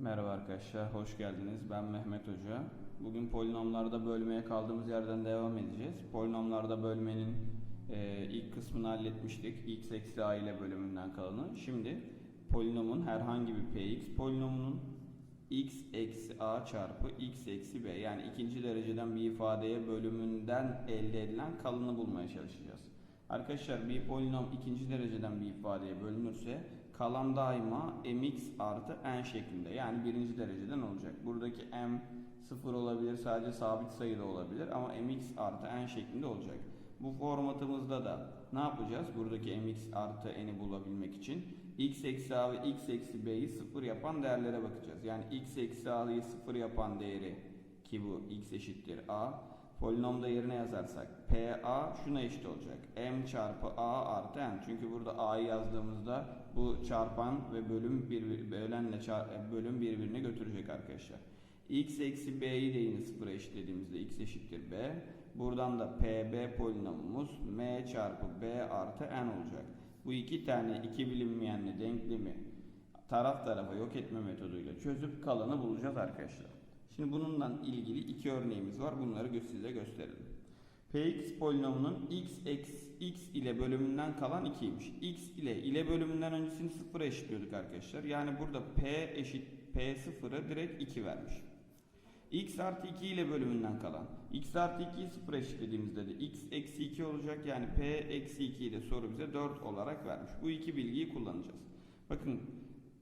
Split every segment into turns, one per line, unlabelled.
Merhaba arkadaşlar, hoş geldiniz. Ben Mehmet Hoca. Bugün polinomlarda bölmeye kaldığımız yerden devam edeceğiz. Polinomlarda bölmenin e, ilk kısmını halletmiştik. x eksi a ile bölümünden kalanı. Şimdi polinomun herhangi bir px polinomunun x eksi a çarpı x eksi b yani ikinci dereceden bir ifadeye bölümünden elde edilen kalanı bulmaya çalışacağız. Arkadaşlar bir polinom ikinci dereceden bir ifadeye bölünürse kalan daima mx artı n şeklinde yani birinci dereceden olacak. Buradaki m sıfır olabilir sadece sabit sayıda olabilir ama mx artı n şeklinde olacak. Bu formatımızda da ne yapacağız? Buradaki mx artı n'i bulabilmek için x eksi a ve x eksi b'yi sıfır yapan değerlere bakacağız. Yani x eksi a'yı sıfır yapan değeri ki bu x eşittir a Polinomda yerine yazarsak PA şuna eşit olacak. M çarpı A artı N. Çünkü burada A'yı yazdığımızda bu çarpan ve bölüm bir bölenle çar, bölüm birbirini götürecek arkadaşlar. X eksi B'yi de yine sıfıra eşitlediğimizde X eşittir B. Buradan da PB polinomumuz M çarpı B artı N olacak. Bu iki tane iki bilinmeyenli denklemi taraf tarafa yok etme metoduyla çözüp kalanı bulacağız arkadaşlar. Şimdi bununla ilgili iki örneğimiz var. Bunları size gösterelim. Px polinomunun x, x, x ile bölümünden kalan 2'ymiş. x ile ile bölümünden öncesini 0'a eşitliyorduk arkadaşlar. Yani burada p eşit p 0'ı direkt 2 vermiş. x artı 2 ile bölümünden kalan. x artı 2'yi 0 eşitlediğimizde de x eksi 2 olacak. Yani p eksi 2'yi de soru bize 4 olarak vermiş. Bu iki bilgiyi kullanacağız. Bakın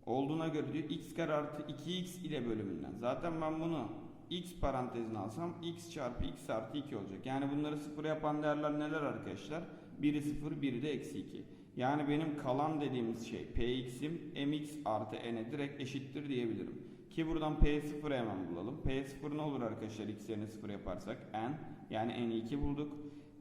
olduğuna göre diyor x kare artı 2x ile bölümünden. Zaten ben bunu x parantezine alsam x çarpı x artı 2 olacak. Yani bunları sıfır yapan değerler neler arkadaşlar? Biri sıfır, biri de eksi 2. Yani benim kalan dediğimiz şey px'im mx artı n'e direkt eşittir diyebilirim. Ki buradan p0'ı hemen bulalım. p0 ne olur arkadaşlar x yerine 0 yaparsak? n. Yani n'i 2 bulduk.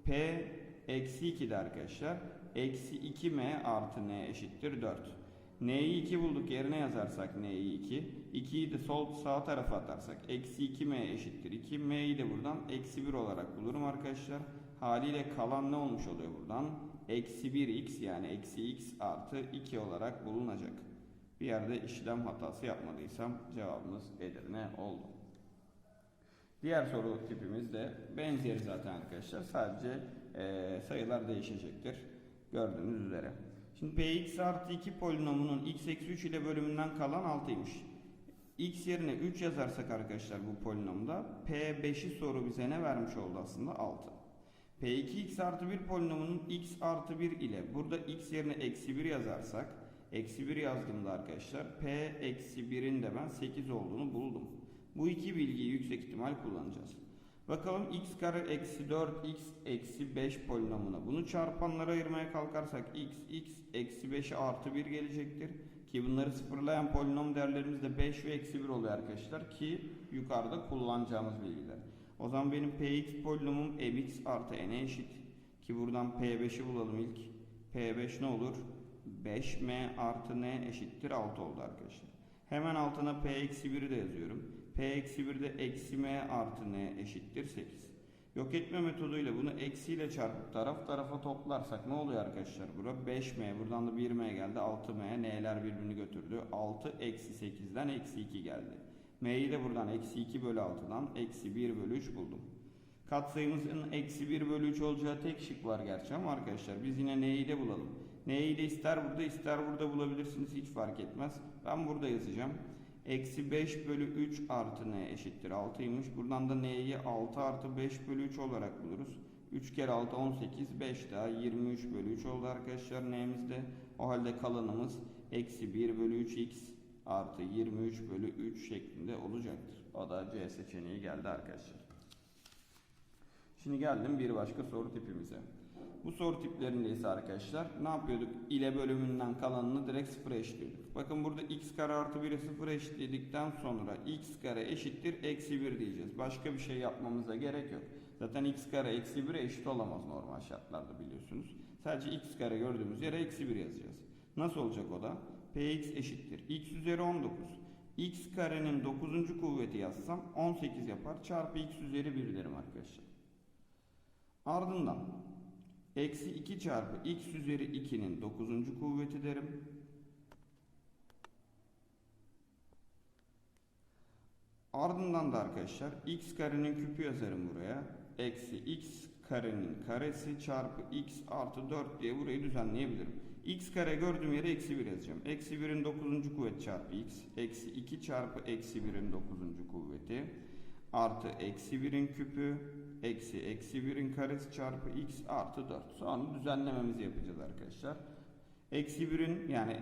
p eksi 2 de arkadaşlar. Eksi 2m artı n eşittir 4. N'yi 2 bulduk yerine yazarsak N'yi 2. 2'yi de sol sağ tarafa atarsak eksi 2M eşittir 2. M'yi de buradan eksi 1 olarak bulurum arkadaşlar. Haliyle kalan ne olmuş oluyor buradan? Eksi 1x yani eksi x artı 2 olarak bulunacak. Bir yerde işlem hatası yapmadıysam cevabımız Edirne oldu. Diğer soru tipimiz de benzeri zaten arkadaşlar. Sadece eee, sayılar değişecektir. Gördüğünüz üzere. Şimdi px artı 2 polinomunun x eksi 3 ile bölümünden kalan 6'ymış. x yerine 3 yazarsak arkadaşlar bu polinomda p5'i soru bize ne vermiş oldu aslında 6. p2x artı 1 polinomunun x artı 1 ile burada x yerine eksi 1 yazarsak eksi 1 yazdığımda arkadaşlar p eksi 1'in de ben 8 olduğunu buldum. Bu iki bilgiyi yüksek ihtimal kullanacağız. Bakalım x kare eksi 4 x eksi 5 polinomuna. Bunu çarpanlara ayırmaya kalkarsak x x eksi 5'e artı 1 gelecektir. Ki bunları sıfırlayan polinom değerlerimiz de 5 ve eksi 1 oluyor arkadaşlar. Ki yukarıda kullanacağımız bilgiler. O zaman benim px polinomum mx artı n'e eşit. Ki buradan p5'i bulalım ilk. p5 ne olur? 5m artı n eşittir 6 oldu arkadaşlar. Hemen altına p eksi 1'i de yazıyorum. P eksi 1 de eksi m artı n eşittir 8. Yok etme metoduyla bunu eksiyle çarpıp taraf tarafa toplarsak ne oluyor arkadaşlar? Bura 5m buradan da 1m geldi 6m n'ler birbirini götürdü. 6 eksi 8'den eksi 2 geldi. m'yi de buradan eksi 2 bölü 6'dan eksi 1 bölü 3 buldum. Katsayımızın eksi 1 bölü 3 olacağı tek şık var gerçi ama arkadaşlar biz yine n'yi de bulalım. N'yi de ister burada ister burada bulabilirsiniz hiç fark etmez. Ben burada yazacağım. Eksi 5 bölü 3 artı n eşittir 6'ymış. Buradan da n'yi 6 artı 5 bölü 3 olarak buluruz. 3 kere 6 18 5 daha 23 bölü 3 oldu arkadaşlar n'imizde. O halde kalanımız eksi 1 bölü 3x artı 23 bölü 3 şeklinde olacaktır. O da C seçeneği geldi arkadaşlar. Şimdi geldim bir başka soru tipimize. Bu soru tiplerinde ise arkadaşlar ne yapıyorduk? İle bölümünden kalanını direkt sıfıra eşitliyorduk. Bakın burada x kare artı 1'e sıfır eşitledikten sonra x kare eşittir eksi 1 diyeceğiz. Başka bir şey yapmamıza gerek yok. Zaten x kare eksi 1'e eşit olamaz normal şartlarda biliyorsunuz. Sadece x kare gördüğümüz yere eksi 1 yazacağız. Nasıl olacak o da? px eşittir. x üzeri 19. x karenin 9. kuvveti yazsam 18 yapar. Çarpı x üzeri 1 derim arkadaşlar. Ardından eksi 2 çarpı x üzeri 2'nin 9. kuvveti derim. Ardından da arkadaşlar x karenin küpü yazarım buraya. Eksi x karenin karesi çarpı x artı 4 diye burayı düzenleyebilirim. x kare gördüğüm yere eksi 1 yazacağım. Eksi 1'in 9. kuvveti çarpı x. Eksi 2 çarpı eksi 1'in 9. kuvveti. Artı eksi 1'in küpü. Eksi eksi 1'in karesi çarpı x artı 4. Sonra düzenlememizi yapacağız arkadaşlar. Eksi 1'in yani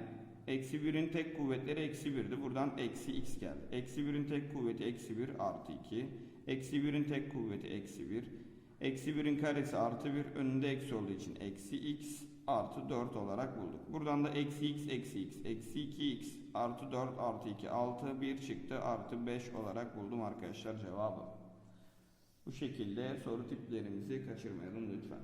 eksi 1'in tek kuvvetleri eksi 1'di. Buradan eksi x geldi. Eksi 1'in tek kuvveti eksi 1 artı 2. Eksi 1'in tek kuvveti eksi 1. Eksi 1'in karesi artı 1 önünde eksi olduğu için eksi x artı 4 olarak bulduk. Buradan da eksi x eksi x eksi 2x artı 4 artı 2 6 1 çıktı artı 5 olarak buldum arkadaşlar cevabı. Bu şekilde soru tiplerimizi kaçırmayalım lütfen.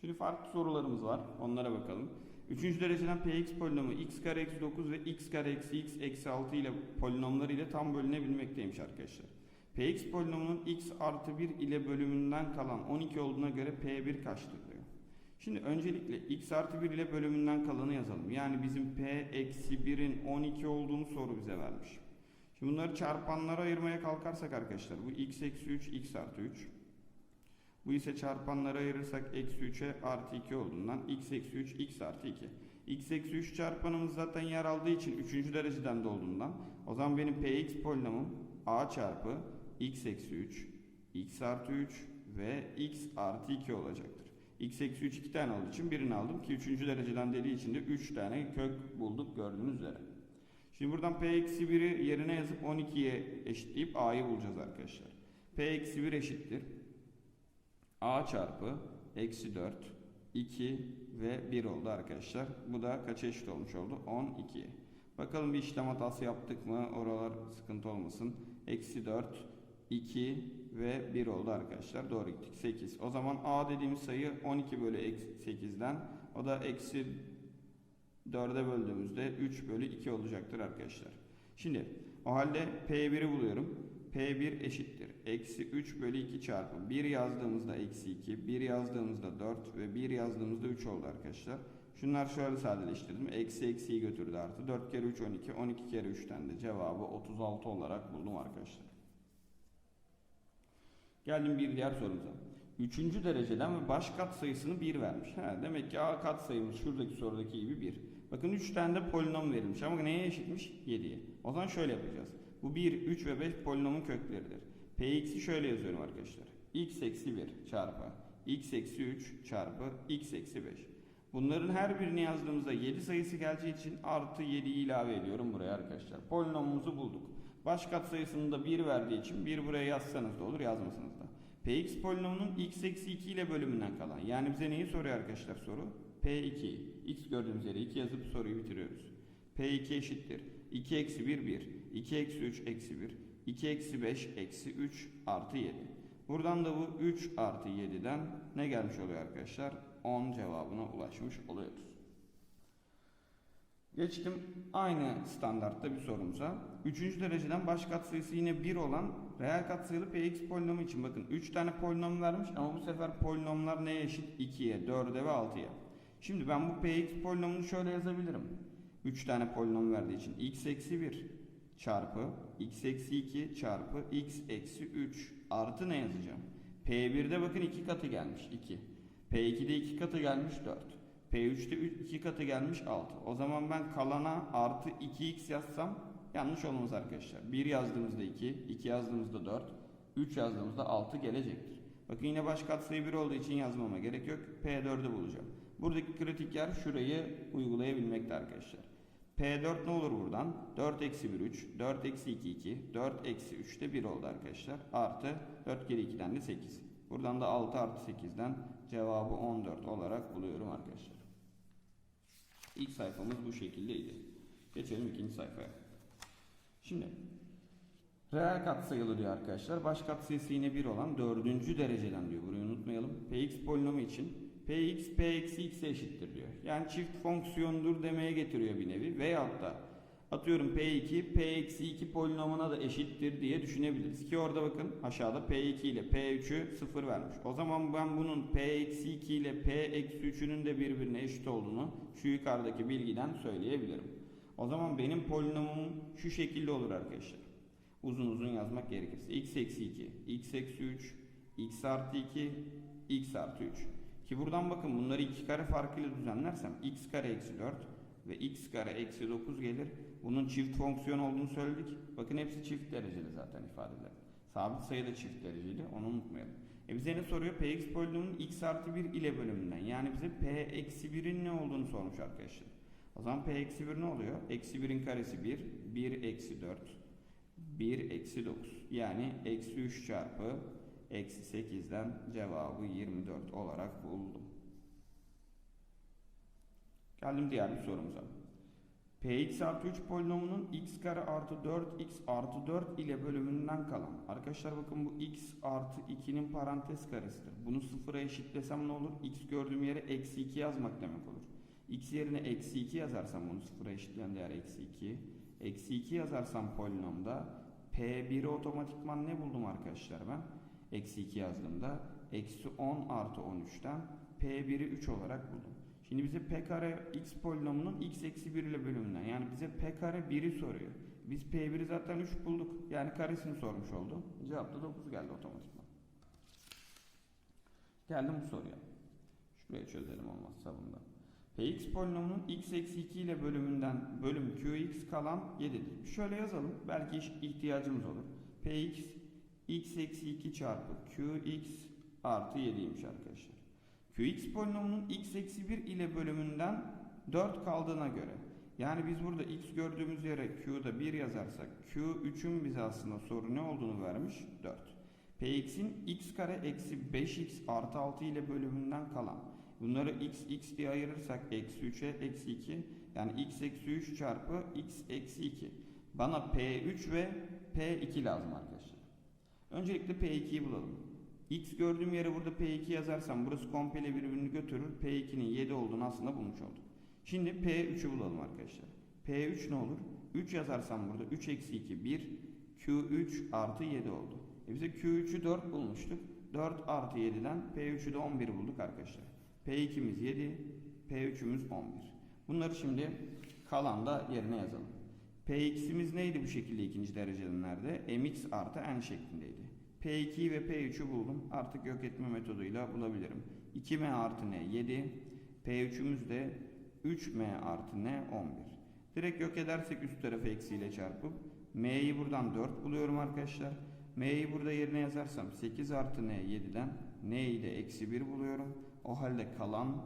Şimdi farklı sorularımız var. Onlara bakalım. Üçüncü dereceden px polinomu x kare eksi 9 ve x kare eksi x eksi 6 ile polinomları ile tam bölünebilmekteymiş arkadaşlar. px polinomunun x artı 1 ile bölümünden kalan 12 olduğuna göre p1 kaçtır. Şimdi öncelikle x artı 1 ile bölümünden kalanı yazalım. Yani bizim p eksi 1'in 12 olduğunu soru bize vermiş. Şimdi bunları çarpanlara ayırmaya kalkarsak arkadaşlar bu x eksi 3 x artı 3. Bu ise çarpanlara ayırırsak eksi 3'e artı 2 olduğundan x eksi 3 x artı 2. x eksi 3 çarpanımız zaten yer aldığı için 3. dereceden de olduğundan o zaman benim px polinomum a çarpı x eksi 3 x artı 3 ve x artı 2 olacaktır. X eksi 3 2 tane olduğu için birini aldım ki 3. dereceden dediği için de 3 tane kök bulduk gördüğünüz üzere. Şimdi buradan p eksi 1'i yerine yazıp 12'ye eşitleyip a'yı bulacağız arkadaşlar. p eksi 1 eşittir a çarpı eksi 4 2 ve 1 oldu arkadaşlar. Bu da kaça eşit olmuş oldu? 12'ye. Bakalım bir işlem hatası yaptık mı? Oralar sıkıntı olmasın. Eksi 4 2 ve 1 oldu arkadaşlar. Doğru gittik. 8. O zaman a dediğimiz sayı 12 bölü eksi 8'den o da eksi 4'e böldüğümüzde 3 bölü 2 olacaktır arkadaşlar. Şimdi o halde P1'i buluyorum. P1 eşittir. Eksi 3 bölü 2 çarpı 1 yazdığımızda eksi 2, 1 yazdığımızda 4 ve 1 yazdığımızda 3 oldu arkadaşlar. Şunlar şöyle sadeleştirdim. Eksi eksiyi götürdü artı. 4 kere 3 12, 12 kere 3'ten de cevabı 36 olarak buldum arkadaşlar. Geldim bir diğer sorumuza. Üçüncü dereceden ve baş kat sayısını 1 vermiş. Ha, demek ki A kat sayımız şuradaki sorudaki gibi 1. Bakın 3 tane de polinom verilmiş ama neye eşitmiş? 7'ye. O zaman şöyle yapacağız. Bu 1, 3 ve 5 polinomun kökleridir. Px'i şöyle yazıyorum arkadaşlar. x eksi 1 çarpı x eksi 3 çarpı x eksi 5. Bunların her birini yazdığımızda 7 sayısı geleceği için artı 7'yi ilave ediyorum buraya arkadaşlar. Polinomumuzu bulduk. Baş kat sayısını da 1 verdiği için 1 buraya yazsanız da olur yazmasanız da. Px polinomunun x eksi 2 ile bölümünden kalan. Yani bize neyi soruyor arkadaşlar soru? P2. X gördüğümüz yere 2 yazıp soruyu bitiriyoruz. P2 eşittir. 2 eksi 1 1. 2 eksi 3 eksi 1. 2 eksi 5 eksi 3 artı 7. Buradan da bu 3 artı 7'den ne gelmiş oluyor arkadaşlar? 10 cevabına ulaşmış oluyoruz. Geçtim aynı standartta bir sorumuza. Üçüncü dereceden baş katsayısı yine 1 olan reel katsayılı px polinomu için bakın 3 tane polinom vermiş ama bu sefer polinomlar neye eşit? 2'ye, 4'e ve 6'ya. Şimdi ben bu px polinomunu şöyle yazabilirim. 3 tane polinom verdiği için x eksi 1 çarpı x eksi 2 çarpı x eksi 3 artı ne yazacağım? P1'de bakın 2 katı gelmiş 2. P2'de 2 katı gelmiş 4. P3'te 2 katı gelmiş 6. O zaman ben kalana artı 2x yazsam yanlış olmaz arkadaşlar. 1 yazdığımızda 2, 2 yazdığımızda 4, 3 yazdığımızda 6 gelecektir. Bakın yine baş katsayı 1 olduğu için yazmama gerek yok. P4'ü bulacağım. Buradaki kritik yer şurayı uygulayabilmekte arkadaşlar. P4 ne olur buradan? 4 eksi 1 3, 4 eksi 2 2, 4 eksi 3 de 1 oldu arkadaşlar. Artı 4 kere 2'den de 8. Buradan da 6 artı 8'den cevabı 14 olarak buluyorum arkadaşlar. İlk sayfamız bu şekildeydi. Geçelim ikinci sayfaya. Şimdi reel katsayılı diyor arkadaşlar. Baş katsayısı yine 1 olan dördüncü dereceden diyor. Burayı unutmayalım. Px polinomu için Px p eksi x'e eşittir diyor. Yani çift fonksiyondur demeye getiriyor bir nevi. Veyahut da atıyorum P2 P eksi 2 polinomuna da eşittir diye düşünebiliriz. Ki orada bakın aşağıda P2 ile P3'ü 0 vermiş. O zaman ben bunun P eksi 2 ile P eksi 3'ünün de birbirine eşit olduğunu şu yukarıdaki bilgiden söyleyebilirim. O zaman benim polinomum şu şekilde olur arkadaşlar. uzun uzun yazmak gerekirse x eksi 2, x eksi 3, x artı 2, x artı 3. Ki buradan bakın bunları iki kare farkıyla düzenlersem x kare eksi 4 ve x kare eksi 9 gelir. Bunun çift fonksiyon olduğunu söyledik. Bakın hepsi çift dereceli zaten ifadeler. Sabit sayı da çift dereceli onu unutmayalım. E bize ne soruyor? Px polinomunun x artı 1 ile bölümünden. Yani bize p eksi 1'in ne olduğunu sormuş arkadaşlar. O zaman p eksi 1 ne oluyor? Eksi 1'in karesi 1, 1 eksi 4, 1 eksi 9. Yani eksi 3 çarpı eksi 8'den cevabı 24 olarak buldum. Geldim diğer bir sorumuza. Px artı 3 polinomunun x kare artı 4x artı 4 ile bölümünden kalan. Arkadaşlar bakın bu x artı 2'nin parantez karesidir. Bunu sıfıra eşitlesem ne olur? x gördüğüm yere eksi 2 yazmak demek olur. X yerine eksi 2 yazarsam bunu sıfıra eşitleyen değer eksi 2. Eksi 2 yazarsam polinomda p1'i otomatikman ne buldum arkadaşlar ben? Eksi 2 yazdığımda eksi 10 artı 13'ten p1'i 3 olarak buldum. Şimdi bize p kare x polinomunun x eksi 1 ile bölümünden yani bize p kare 1'i soruyor. Biz p1'i zaten 3 bulduk. Yani karesini sormuş oldu. Cevap da 9 geldi otomatikman. Geldim bu soruya. Şuraya çözelim olmazsa bunda. Px polinomunun x eksi 2 ile bölümünden bölüm qx kalan 7'dir. Şöyle yazalım. Belki ihtiyacımız olur. Px x eksi 2 çarpı qx artı 7'ymiş arkadaşlar. Qx polinomunun x eksi 1 ile bölümünden 4 kaldığına göre yani biz burada x gördüğümüz yere q'da 1 yazarsak q3'ün bize aslında soru ne olduğunu vermiş 4. Px'in x kare eksi 5x artı 6 ile bölümünden kalan bunları x x diye ayırırsak eksi 3'e eksi 2 yani x eksi 3 çarpı x eksi 2 bana p3 ve p2 lazım arkadaşlar. Öncelikle p2'yi bulalım. X gördüğüm yere burada P2 yazarsam burası komple birbirini götürür. P2'nin 7 olduğunu aslında bulmuş olduk. Şimdi P3'ü bulalım arkadaşlar. P3 ne olur? 3 yazarsam burada 3 eksi 2 1 Q3 artı 7 oldu. E bize Q3'ü 4 bulmuştuk. 4 artı 7'den P3'ü de 11 bulduk arkadaşlar. P2'miz 7 P3'ümüz 11. Bunları şimdi kalanda yerine yazalım. Px'imiz neydi bu şekilde ikinci derecelenlerde? mx artı n şeklindeydi. P2 ve P3'ü buldum. Artık yok etme metoduyla bulabilirim. 2m artı n 7. P3'ümüz de 3m artı n 11. Direkt yok edersek üst tarafı eksiyle çarpıp m'yi buradan 4 buluyorum arkadaşlar. m'yi burada yerine yazarsam 8 artı n 7'den n'yi de eksi 1 buluyorum. O halde kalan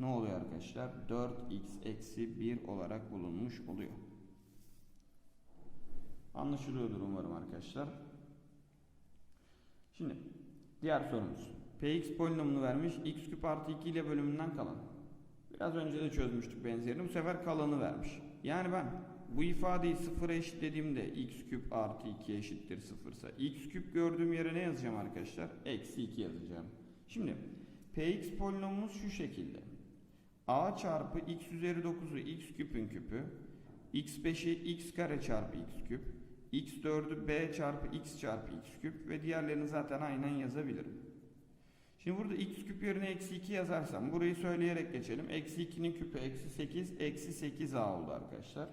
ne oluyor arkadaşlar? 4x eksi 1 olarak bulunmuş oluyor. Anlaşılıyordur umarım arkadaşlar. Şimdi diğer sorumuz. Px polinomunu vermiş. x küp artı 2 ile bölümünden kalan. Biraz önce de çözmüştük benzerini. Bu sefer kalanı vermiş. Yani ben bu ifadeyi sıfıra eşitlediğimde x küp artı 2 eşittir sıfırsa x küp gördüğüm yere ne yazacağım arkadaşlar? Eksi 2 yazacağım. Şimdi px polinomumuz şu şekilde. a çarpı x üzeri 9'u x küpün küpü x5'i x kare çarpı x küp x4'ü b çarpı x çarpı x küp ve diğerlerini zaten aynen yazabilirim. Şimdi burada x küp yerine eksi 2 yazarsam burayı söyleyerek geçelim. Eksi 2'nin küpü eksi 8 eksi 8a oldu arkadaşlar.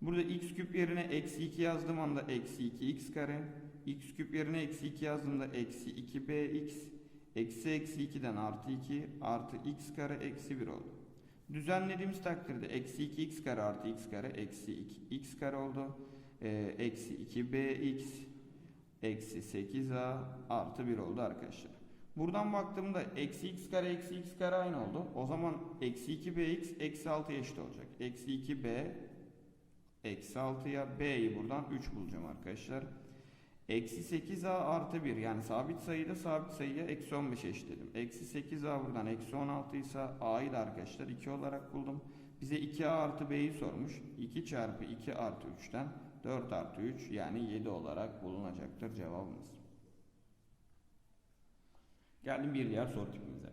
Burada x küp yerine eksi 2 yazdığım anda eksi 2x kare. x küp yerine eksi 2 yazdığımda eksi 2bx. Eksi eksi 2'den artı 2 artı x kare eksi 1 oldu. Düzenlediğimiz takdirde eksi 2x kare artı x kare eksi 2x kare oldu. Ee, eksi 2bx eksi 8a artı 1 oldu arkadaşlar. Buradan baktığımda eksi x kare eksi x kare aynı oldu. O zaman eksi 2bx eksi 6 eşit olacak. Eksi 2b eksi 6'ya b'yi buradan 3 bulacağım arkadaşlar. Eksi 8a artı 1 yani sabit sayıda sabit sayıya eksi 15 eşitledim. Eksi 8a buradan eksi 16 ise a'yı da arkadaşlar 2 olarak buldum. Bize 2a artı b'yi sormuş. 2 çarpı 2 artı 3'ten 4 artı 3 yani 7 olarak bulunacaktır cevabımız. Geldim bir diğer soru tipimize.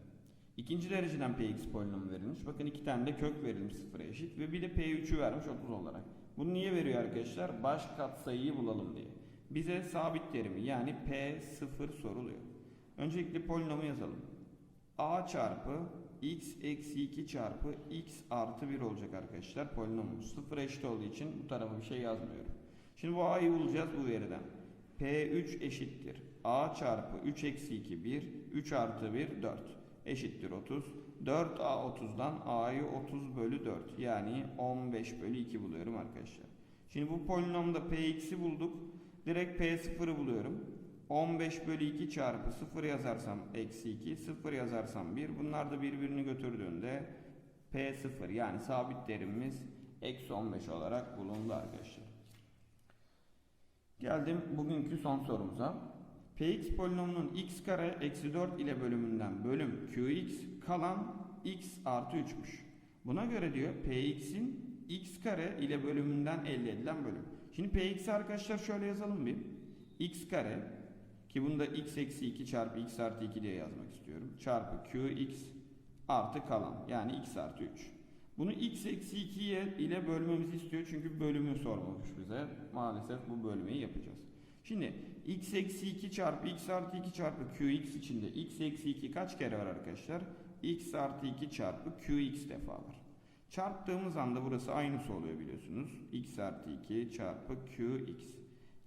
İkinci dereceden px polinomu verilmiş. Bakın iki tane de kök verilmiş sıfıra eşit ve bir de p3'ü vermiş 30 olarak. Bunu niye veriyor arkadaşlar? Baş katsayıyı bulalım diye. Bize sabit terimi yani p0 soruluyor. Öncelikle polinomu yazalım. a çarpı x eksi 2 çarpı x artı 1 olacak arkadaşlar polinomumuz. Sıfıra eşit olduğu için bu tarafa bir şey yazmıyorum. Şimdi bu a'yı bulacağız bu veriden. P3 eşittir. A çarpı 3 eksi 2 1. 3 artı 1 4. Eşittir 30. 4A 30'dan A'yı 30 bölü 4. Yani 15 bölü 2 buluyorum arkadaşlar. Şimdi bu polinomda Px'i bulduk. Direkt P0'ı buluyorum. 15 bölü 2 çarpı 0 yazarsam eksi 2. 0 yazarsam 1. Bunlar da birbirini götürdüğünde P0 yani sabit değerimiz eksi 15 olarak bulundu arkadaşlar. Geldim bugünkü son sorumuza. Px polinomunun x kare eksi 4 ile bölümünden bölüm qx kalan x artı 3'müş. Buna göre diyor px'in x kare ile bölümünden elde edilen bölüm. Şimdi px'i arkadaşlar şöyle yazalım bir. x kare ki bunu da x eksi 2 çarpı x artı 2 diye yazmak istiyorum. Çarpı qx artı kalan yani x artı 3. Bunu x eksi 2 ile bölmemizi istiyor çünkü bölümü sormamış bize. Maalesef bu bölmeyi yapacağız. Şimdi x eksi 2 çarpı x artı 2 çarpı qx içinde x eksi 2 kaç kere var arkadaşlar? x artı 2 çarpı qx defa var. Çarptığımız anda burası aynısı oluyor biliyorsunuz. x artı 2 çarpı qx.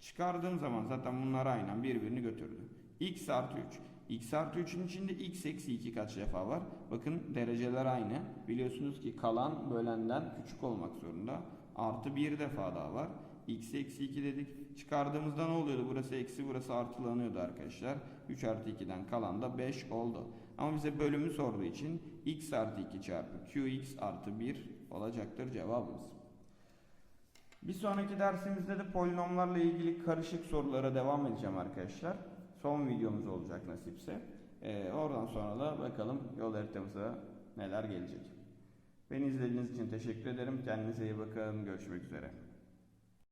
Çıkardığım zaman zaten bunlar aynen birbirini götürdü. x artı 3. x artı 3'ün içinde x eksi 2 kaç defa var? Bakın dereceler aynı. Biliyorsunuz ki kalan bölenden küçük olmak zorunda. Artı bir defa daha var. x eksi 2 dedik. Çıkardığımızda ne oluyordu? Burası eksi burası artılanıyordu arkadaşlar. 3 artı 2'den kalan da 5 oldu. Ama bize bölümü sorduğu için x artı 2 çarpı qx artı 1 olacaktır cevabımız. Bir sonraki dersimizde de polinomlarla ilgili karışık sorulara devam edeceğim arkadaşlar. Son videomuz olacak nasipse. Ee, oradan sonra da bakalım yol haritamıza neler gelecek. Beni izlediğiniz için teşekkür ederim. Kendinize iyi bakın. Görüşmek üzere.